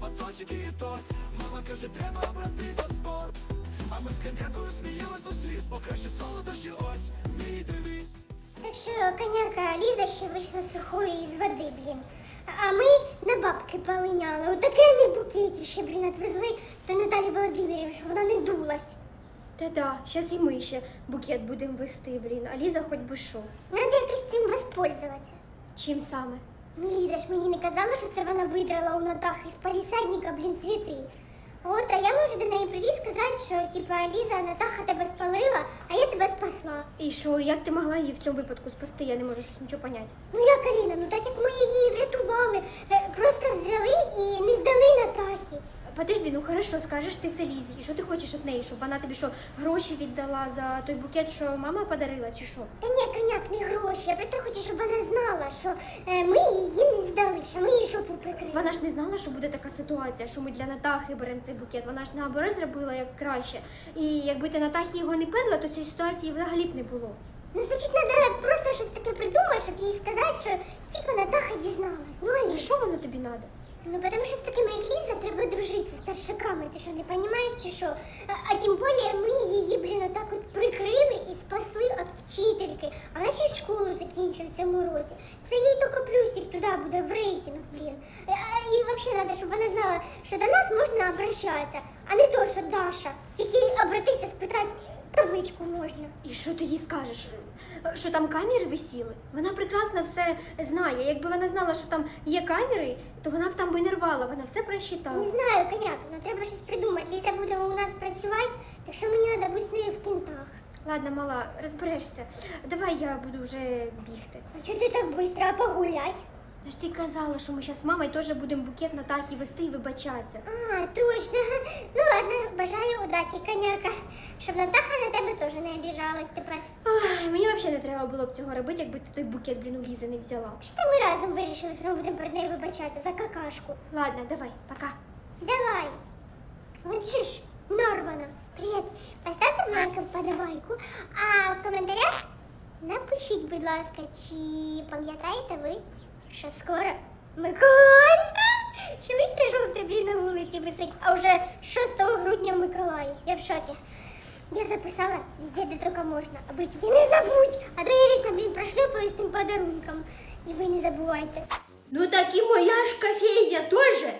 батончики і торт Мама каже, треба брати за спорт А ми з коньякою сміялись до сліз, бо краще солодощі ось, мій девіз Так що коняка Ліза ще вийшла сухою із води, блін. А ми на бабки полиняли. Отаке не букеті ще, блін, отвезли до Наталі Володимирів, що вона не дулась. Та да, зараз і ми ще букет будемо вести, блін, а Ліза хоч би що. Надо якось цим воспользуватися. Чим саме? Ну, Ліза ж мені не казала, що це вона видрала у Натахи з палісадника, блін, цвіти. От, а я можу до неї прийти і сказати, що типа Ліза, Натаха тебе спалила, а я тебе спасла. І що, як ти могла її в цьому випадку спасти? Я не можу щось нічого поняти. Ну як Аліна, ну так як ми її врятували, е, просто взяли і не здали Натахі. Подожди, ну хорошо, скажеш ти це Лізі. І що ти хочеш від неї? Щоб вона тобі що, гроші віддала за той букет, що мама подарила, чи що? Та ні, коняк, не гроші. Я просто хочу, щоб вона знала, що е, ми її не здали, що ми її шопу прикрили. Вона ж не знала, що буде така ситуація, що ми для Натахи беремо цей букет. Вона ж наоборот зробила як краще. І якби ти Натахі його не перла, то цієї ситуації взагалі б не було. Ну, значить, треба просто щось таке придумати, щоб їй сказати, що типа Натаха дізналась. Ну, Аліна. що воно тобі треба? Ну, потому що з такими як треба дружити з старшаками. Ти що, не розумієш, чи що? А, а тим більше ми її, блін, отак от прикрили і спасли від вчительки. А вона ще й школу закінчує в цьому році. Це їй тільки плюсик туди буде в рейтинг, блін. А, і взагалі треба, щоб вона знала, що до нас можна обращатися, а не то, що Даша. Тільки обратитися, спитати табличку можна. І що ти їй скажеш? Що там камери висіли? Вона прекрасно все знає. Якби вона знала, що там є камери, то вона б там би не рвала, вона все Не знаю, коняк, ну треба щось придумати. Ліза буде у нас працювати, так що мені треба бути з нею в кінтах. Ладно, мала, розберешся. Давай я буду вже бігти. А чого ти так швидко, а погулять? Я ж ти казала, що ми зараз з мамою теж будемо букет Натахі вести і вибачатися. А, точно. Ну ладно, бажаю удачі, коняка. Щоб Натаха на тебе теж не обіжалась тепер. Ой, мені взагалі не треба було б цього робити, якби ти той букет, блін, у Лізи не взяла. Що ми разом вирішили, що ми будемо перед нею вибачатися за какашку. Ладно, давай, пока. Давай. Вот же ж, Норвана. Привіт. Поставте лайк вподобайку, а в коментарях напишіть, будь ласка, чи пам'ятаєте ви, що скоро Миколай? Що листя жовте, блін, на вулиці висить, а вже 6 грудня Миколай. Я в шокі. Я записала везде, де тільки можна, аби тільки не забудь, а то я вічно, блін, прошлюпаю з тим подарунком. І ви не забувайте. Ну так і моя ж кофейня теж.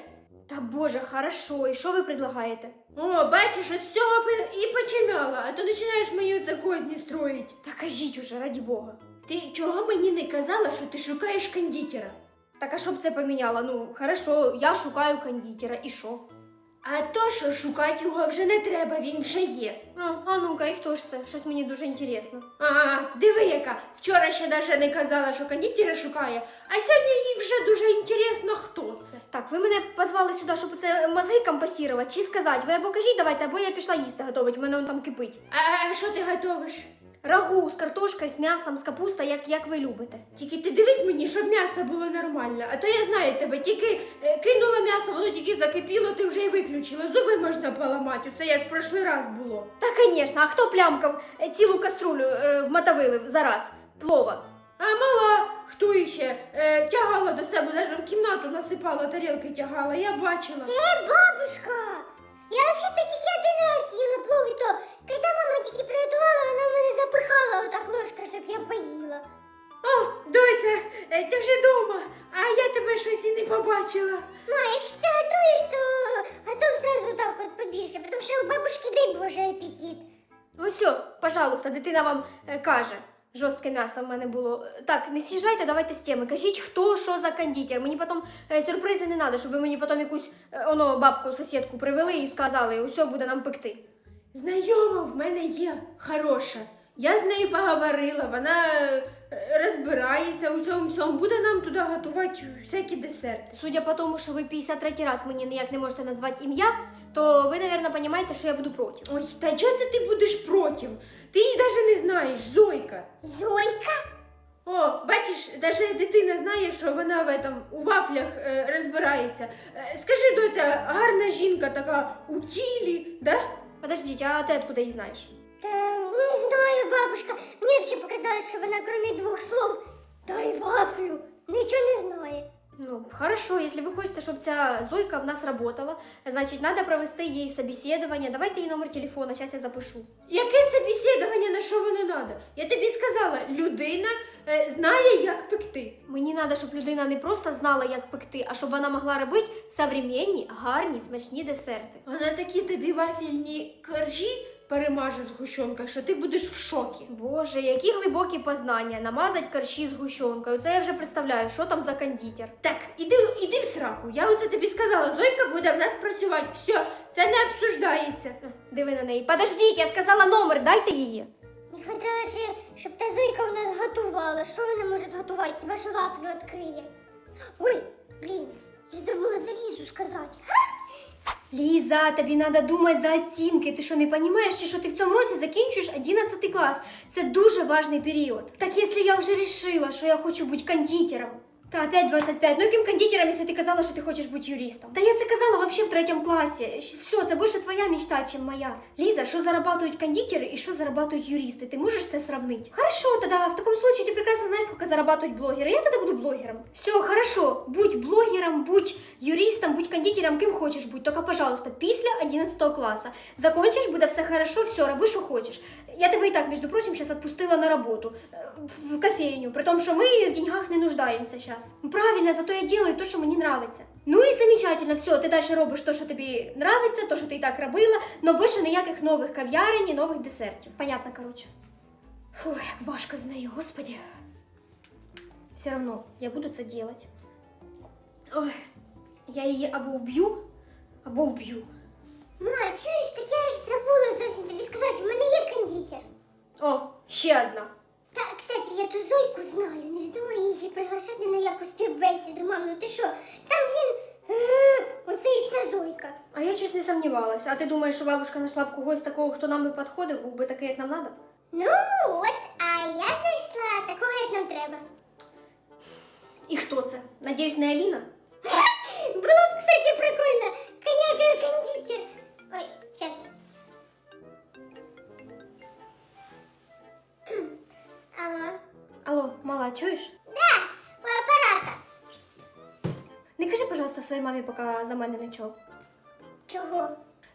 Та боже, хорошо, і що ви предлагаєте? О, бачиш, от з цього і починала, а то починаєш мені це козні строїть. Та кажіть уже, раді Бога. Ти чого мені не казала, що ти шукаєш кондитера? Так а що б це поміняло? Ну, хорошо, я шукаю кондитера, і що? А то, що шукати його вже не треба, він вже є. Ну, а ну-ка, і хто ж це? Щось мені дуже інтересно. Ага, диви яка. Вчора ще навіть не казала, що кондитера шукає, а сьогодні їй вже дуже інтересно, хто це. Так, ви мене позвали сюди, щоб це мозги компасірувати, чи сказати? Ви або кажіть давайте, або я пішла їсти готувати, у мене он там кипить. А, а що ти готовиш? Рагу з картошкою, з м'ясом, з капустою, як, як ви любите. Тільки ти дивись мені, щоб м'ясо було нормально, а то я знаю тебе, тільки е, кинула м'ясо, воно тільки закипіло, ти вже й виключила. Зуби можна поламати, це як в прошлий раз було. Та, звісно, а хто плямкав е, цілу каструлю е, в мотовили зараз? Плова. А мала, хто іще е, тягала до себе, навіть в кімнату насипала, тарілки тягала, я бачила. Е, бабушка! Я взагалі тільки один раз їла плов, і то, коли мама тільки приготувала, вона в мене запихала отак ложка, щоб я поїла. О, доця, е, ти вже вдома, а я тебе щось і не побачила. Ма, якщо ти готуєш, то готов зразу так от побільше, тому що у бабушки дай Боже апетит. Ось, о, пожалуйста, дитина вам е, каже. Жорстке м'ясо в мене було. Так, не з'їжджайте, давайте з теми. Кажіть, хто що за кондитер. Мені потім е, сюрпризи не треба, щоб ви мені потім якусь е, оно, бабку, сусідку привели і сказали, усе буде нам пекти. Знайома в мене є хороша. Я з нею поговорила, вона е, розбирається у цьому всьому, буде нам туди готувати всякі десерти. Судя по тому, що ви 53 раз мені ніяк не можете назвати ім'я, то ви, мабуть, розумієте, що я буду проти. Ой, та чого це ти будеш проти? Ти її навіть не знаєш, Зойка. Зойка? О, бачиш, навіть дитина знає, що вона в этом, у вафлях е, розбирається. Е, скажи, доця, гарна жінка така у тілі, да? Подождіть, а ти откуда її знаєш? Та не знаю, бабушка. Мені взагалі показалось, що вона, крім двох слов, дай вафлю, нічого не знає. Ну, хорошо, если вы хотите, чтобы ця Зойка в нас работала, значит, надо провести ей собеседование. Давайте їй номер телефона, сейчас я запишу. Яке собеседування, на що воно надо? Я тобі сказала, людина е, знає, як пекти. Мені треба, щоб людина не просто знала, як пекти, а щоб вона могла робити современні, гарні, смачні десерти. Вона такі тобі вафельні коржі перемаже з гущонкою, що ти будеш в шокі. Боже, які глибокі познання, намазать корші з гущонкою. Це я вже представляю, що там за кондитер. Так, іди, іди в сраку. Я оце тобі сказала, Зойка буде в нас працювати. Все, це не обсуждається. Диви на неї. Подождіть, я сказала номер, дайте її. Не хватало ще, щоб та зойка у нас готувала. Що вона може зготувати? Хіба що вафлю відкриє? Ой, Ліза, тобі треба думати за оцінки. Ти що не розумієш, що ти в цьому році закінчуєш 11 клас? Це дуже важний період. Так якщо я вже вирішила, що я хочу бути кондитером. Та опять 25. Ну яким кондитером, якщо ти казала, що ти хочеш бути юристом? Та я це казала вообще в третьому класі. Щ- Все, це більше твоя мечта, ніж моя. Ліза, що зарабатывают кондитери і що зарабатывают юристи? Ти можеш це сравнити? Хорошо, тогда в таком случае ты прекрасно знаешь, сколько зарабатывают блогеры. Я тогда буду блогером. Все, хорошо. Будь блогером, будь юристом, будь кондитером, ким хочеш будь. Только, пожалуйста, після 11 класу. Закончиш, буде все хорошо, все, роби, що хочеш. Я тебе і так, між прочим, зараз відпустила на роботу е, в- в кофейню, при тому, що ми в деньгах не нуждаємося Зараз. Правильно, зато я делаю те, що мені нравиться. Ну і замечательно, все, ти далі робиш те, що тобі нравиться, то, що ти і так робила, но більше ніяких нових кав'ярень і нових десертів. Понятно, коротше. Фу, як важко з нею, господи. Все равно я буду це делать. Ой, я її або вб'ю, або вб'ю. Ма, чуєш, так я ж забула зовсім тобі сказати, у мене є кондитер. О, ще одна. Та, кстати, я ту зойку знаю. Не здумай її приглашати на якусь співбесіду, мам, ну ти що? Там він. е, Оце і вся зойка. А я щось не сомневалася. А ти думаєш, що бабушка знайшла б когось такого, хто нам би підходив, був би такий, як нам треба? Ну, от, а я знайшла такого, як нам треба. І хто це? Надіюсь, не Аліна? Було Алло, мала, чуєш? Да, у апарата. Не кажи, пожалуйста, своїй мамі, поки за мене нічого. Чого?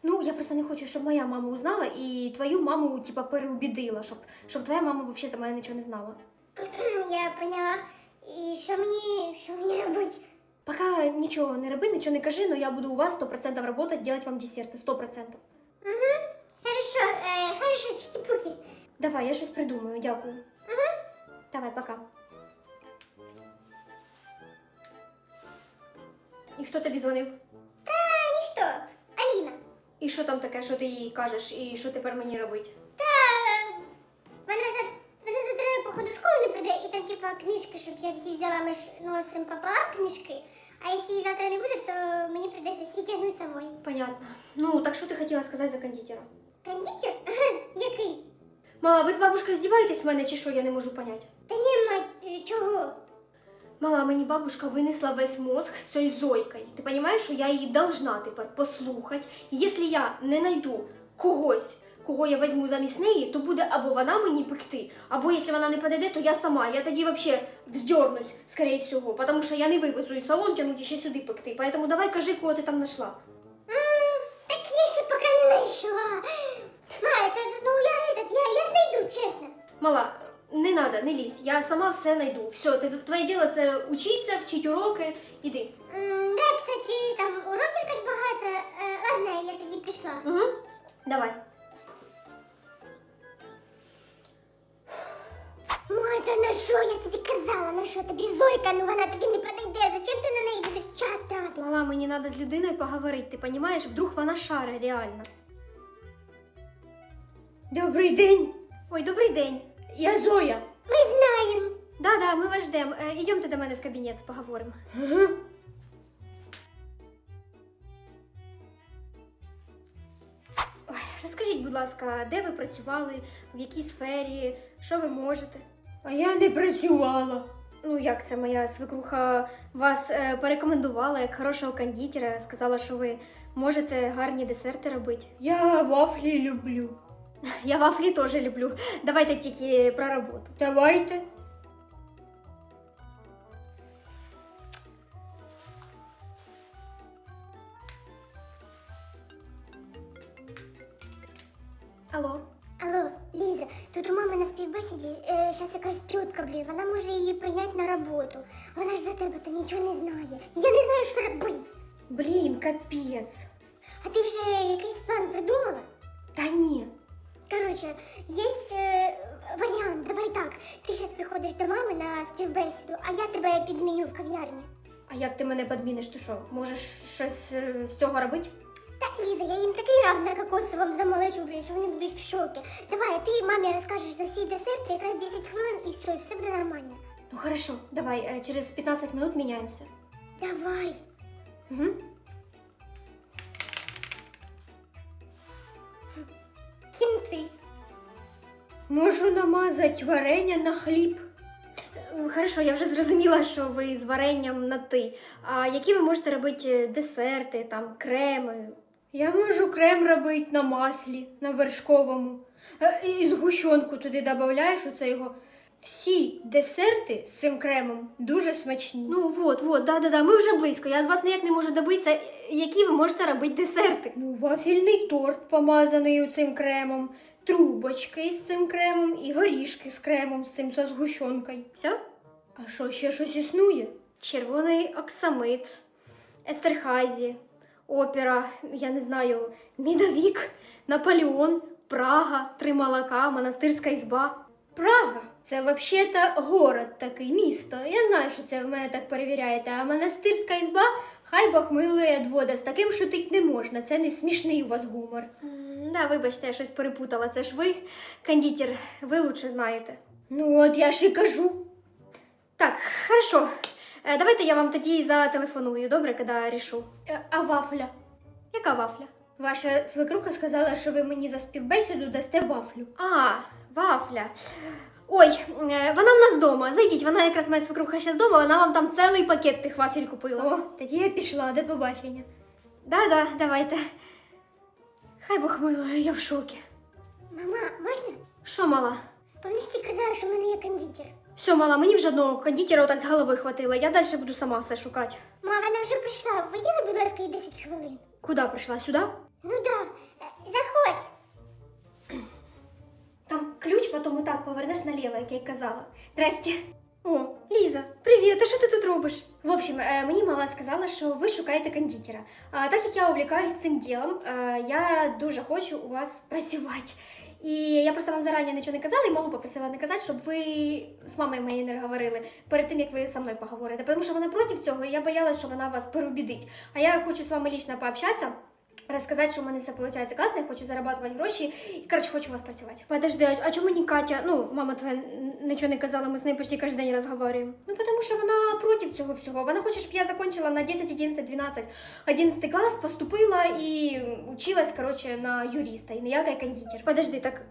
Ну, я просто не хочу, щоб моя мама узнала і твою маму, типа, переубідила, щоб, щоб твоя мама взагалі за мене нічого не знала. Я поняла. І що мені, що мені робити? Поки нічого не роби, нічого не кажи, но я буду у вас 100% работать, делать вам десерти, 100%. Угу. Хорошо, е, хорошо, чики-пуки. Давай, я щось придумаю, дякую. Угу. Давай, пока. І хто тобі дзвонив? Та ніхто. Аліна. І що там таке, що ти їй кажеш, і що тепер мені робити? Та вона за вона за три походу в школу не прийде, і там типа книжки, щоб я всі взяла, ми ж носимо пополам книжки. А якщо її завтра не буде, то мені прийдеться всі тягнути самої. Понятно. Ну, так що ти хотіла сказати за кондитера? Кондитер? Який? Мала, ви з бабушкою здіваєтесь з мене чи що, я не можу понять. Та ні, мать, е, чого? Мала, мені бабушка винесла весь мозг з цією зойкою. Ти розумієш, що я її должна тепер послухати. І якщо я не знайду когось, кого я візьму замість неї, то буде або вона мені пекти, або якщо вона не підійде, то я сама. Я тоді взагалі вздернусь, скорее всього, тому що я не вивезу і салон тягнути ще сюди пекти. Поэтому давай кажи, кого ти там знайшла. М, Так я ще поки не знайшла. Ма, это, ну я этот, я, я знайду, чесно. Мала, не надо, не лізь. Я сама все знайду. Все, твоє діло це учитися, вчити уроки. Іди. М, Да, кстати, там уроків так багато. Е, Ладно, я тоді пішла. Угу. Давай. Майта, на що я тобі казала? На що тобі Зойка? Ну вона тобі не подойде. Зачем ти на неї будеш час тратити? Мала, мені треба з людиною поговорити, ти розумієш? Вдруг вона шаре реально. Добрий день, Ой, добрий день. Я Зоя. Ми знаємо. Да-да, ми вас ждемо. Е, Ідемте до мене в кабінет, поговоримо. Ага. Ой, розкажіть, будь ласка, де ви працювали, в якій сфері, що ви можете? А я не працювала. Ну, як це моя свекруха вас е, порекомендувала як хорошого кондитера, сказала, що ви можете гарні десерти робити. Я вафлі люблю. Я вафлі теж люблю. Давайте тільки про роботу. Давайте. Алло. Алло, Ліза, тут у мами на співбесіді е, щас якась тютка, блін, вона може її прийняти на роботу. Вона ж за тебе то нічого не знає. Я не знаю, що робити. Блін, капець. А ти вже якийсь план придумала? Та ні. Короче, есть э, варіант. Давай так. Ти зараз приходиш до мами на співбесіду, а я тебе підміню в кав'ярні. А як ти мене підміниш, ти що? Можеш щось е, з цього робити? Та Ліза, я їм такий рав на кокосовому замолечу, блін, що вони будуть в шокі. Давай, а ти мамі розкажеш за всі десерти, якраз 10 хвилин і все, і все буде нормально. Ну хорошо, давай, е, через 15 минут міняємося. Давай. Угу. Кінти. Можу намазати варення на хліб. Е, Хорошо, я вже зрозуміла, що ви з варенням на ти. А які ви можете робити десерти, там, креми? Я можу крем робити на маслі, на вершковому. Е, І згущенку туди додаєш, оце його. Всі десерти з цим кремом дуже смачні. Ну от, от, да-да-да, ми вже близько. Я від вас ніяк не можу добитися, які ви можете робити десерти. Ну, вафельний торт помазаний цим кремом, трубочки з цим кремом і горішки з кремом з цим со згущенкою. Все? А що, ще щось існує? Червоний оксамит, естерхазі, опера, я не знаю, мідовік, Наполеон, Прага, три молока, монастирська ізба. Прага це взагалі-то город такий, місто. Я знаю, що це в мене так перевіряєте, а монастирська ізба хай Бог милує двода, з таким шутить не можна. Це не смішний у вас гумор. Да, вибачте, я щось перепутала. Це ж ви, кондитер, ви лучше знаєте. Ну, от я ж і кажу. Так, хорошо. Е, давайте я вам тоді зателефоную, добре, коли рішу. Е, а вафля? Яка вафля? Ваша свекруха сказала, що ви мені за співбесіду дасте вафлю. А, вафля. Ой, е, вона в нас вдома. Зайдіть, вона якраз моя свекруха ще вдома, вона вам там цілий пакет тих вафель купила. О, тоді я пішла, до побачення. Да-да, давайте. Хай Бог милує, я в шокі. Мама, можна? Що, мала? Пам'ятаєш, ти казала, що в мене є кондитер. Все, мала, мені вже одного кондитера отак з голови хватило. Я далі буду сама все шукати. Мама, вона вже прийшла. Виділи, будь ласка, їй 10 хвилин. Куди прийшла? Сюди? Ну да. Потім отак повернеш наліво, як я й казала. Здрасте. О, Ліза, привіт, а що ти тут робиш? В общем, е, мені мала сказала, що ви шукаєте кондитера. А так як я увлікаюсь цим ділом, е, я дуже хочу у вас працювати. І я просто вам зарані нічого не казала, і малу попросила не казати, щоб ви з мамою моєю не говорили перед тим, як ви зі мною поговорите. Тому що вона проти цього, і я боялась, що вона вас переубідить. А я хочу з вами лічно пообщатися. Розказати, що у мене все виходить класно, я хочу зарабатувати гроші і, коротше, хочу у вас працювати. Подожди, а, чому не Катя? Ну, мама твоя нічого не казала, ми з нею почти кожен день розговорюємо. Ну, тому що вона проти цього всього. Вона хоче, щоб я закончила на 10, 11, 12, 11 клас, поступила і училась, коротше, на юриста, і ніякий кондитер. Подожди, так,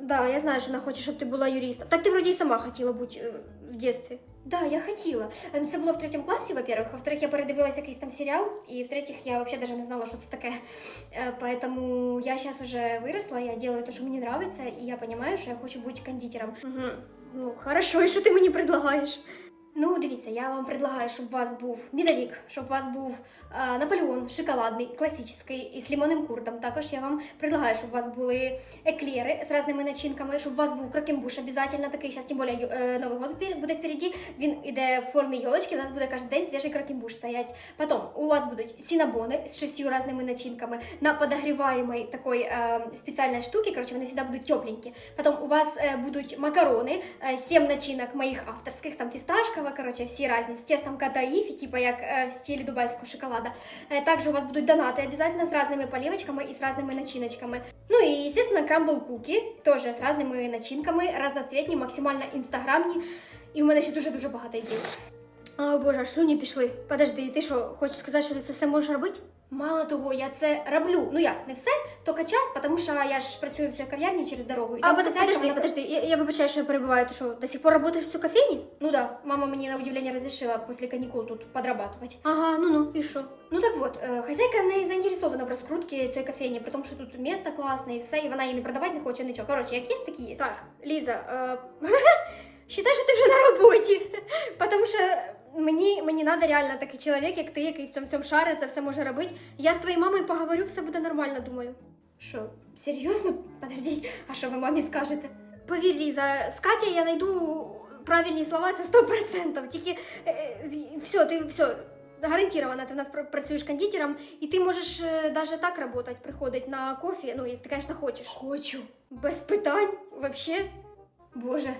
да, я знаю, що вона хоче, щоб ти була юристом. Так ти вроді і сама хотіла бути е, в дитинстві. Да, я хотіла. Е, ну, Це було в третьому класі, во-первых. Во-вторых, я передивилася якийсь там серіал, і в-третіх, я вообще даже не знала, що це таке. Е, Поэтому я сейчас уже выросла, я делаю то, что мне нравится, и я понимаю, що я хочу бути кондитером. Угу. Ну, хорошо, і що ти мені предлагаєш? Ну, дивіться, я вам предлагаю, щоб у вас був мідовік, щоб у вас був е, Наполеон шоколадний, класичний і лимонним куртом. Також я вам предлагаю, щоб у вас були еклери з різними начинками, щоб у вас був кракембуш обов'язково такий. Зараз тим більше е, Новий год буде впереді. Він іде в формі йолочки, у нас буде кожен день свіжий кракембуш стоять. Потім у вас будуть сінабони з шістю різними начинками на подогріваємій такої е, спеціальної штуки. Коротше, вони завжди будуть тепленькі. Потім у вас е, будуть макарони, е, сім начинок моїх авторських, там фісташкова, коротше, всі різні, з тестом катаїфі, типу як е, в стилі дубайського шоколада. Е, Также у вас будут донаты обязательно с разными поливочками и с разными начиночками. Ну и, естественно, крамбл куки, тоже з разными начинками, разноцветні, максимально інстаграмні. І у мене ще дуже-дуже багато ідей. О боже, аж слюні пішли. Подожди, ти що, хочеш сказати, що ти це все можеш робити? Мало того, я це роблю. Ну як, не все, тільки час, тому що я ж працюю в цій кав'ярні через дорогу. І А, там под- хазяйка, подожди, вона- подожди, я, я вибачаю, що я перебиваю. Ти що, до сих пор работаешь в цій кофейні? Ну да, мама мені на удивление разрешила после каникул тут подрабатывать. Ага, ну ну, і що? Ну так вот, е, хазяйка не заінтересована в розкрутці цієї кофейні, при тому, що тут місто класне і все, і вона її не продавати не хоче нічого. Коротше, як є, такі є. Так, Ліза, е, считай, що ти вже на роботі. Тому що мені, мені надо реально такий чоловік, як ти, який в цьому всьому шариться, все може робити. Я з твоєю мамою поговорю, все буде нормально, думаю. Що, серйозно? Подождіть, а що ви мамі скажете? Повір, Ліза, з Катя я знайду правильні слова, це 100%. Тільки е, все, ти все. Гарантировано, ти в нас пр- працюєш кондитером, і ти можеш е, даже так работать, приходить на кофе, ну, якщо ти, конечно, хочеш. Хочу. Без питань, вообще. Боже.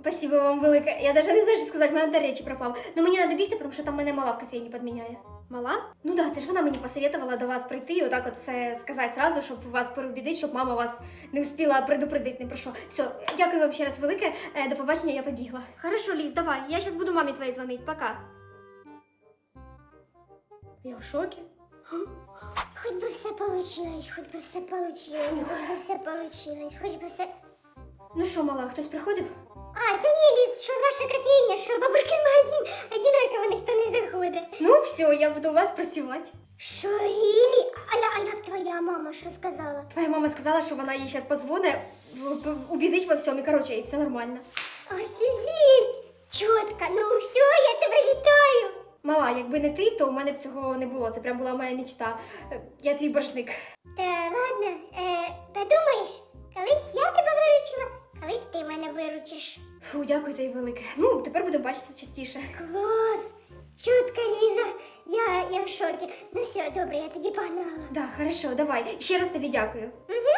Спасибо вам велике. Я даже не знаю, що сказати, в мене до речі пропав. Ну мені треба бігти, тому що там мене мала в кофейні підміняє. Мала? Ну да, це ж вона мені посоветувала до вас прийти і отак от все сказати зразу, щоб вас переубідити, щоб мама вас не успіла предупредити, не про що. Все, дякую вам ще раз велике. Е, До побачення, я побігла. Хорошо, Ліз, давай. Я зараз буду мамі твоїй дзвонити. Пока. Я в шокі. Хоть би все получилось, хоть би все получилось, хоть би все получилось, хоть би все... Ну що, мала, хтось приходив? А, та ні, Ліз, що ваша кофейня, що бабушкин магазин, одинаково ніхто не заходить. Ну, все, я буду у вас працювати. Що, Рілі? А, я- а як твоя мама, що сказала? Твоя мама сказала, що вона їй зараз позвонить, в- в- во всьому, і коротше, і все нормально. Офігеть! Чотко, ну все, я тебе вітаю. Мала, якби не ти, то у мене б цього не було. Це прям була моя мечта. Е, Я твій боржник. Та ладно, е, подумаєш, колись я тебе виручила, колись ти мене виручиш. Фу, дякую тобі велике. Ну, тепер будемо бачитися частіше. Клас! Чутка, Ліза, я, я в шокі. Ну все, добре, я тоді погнала. Да, хорошо, давай. Ще раз тобі дякую. Угу,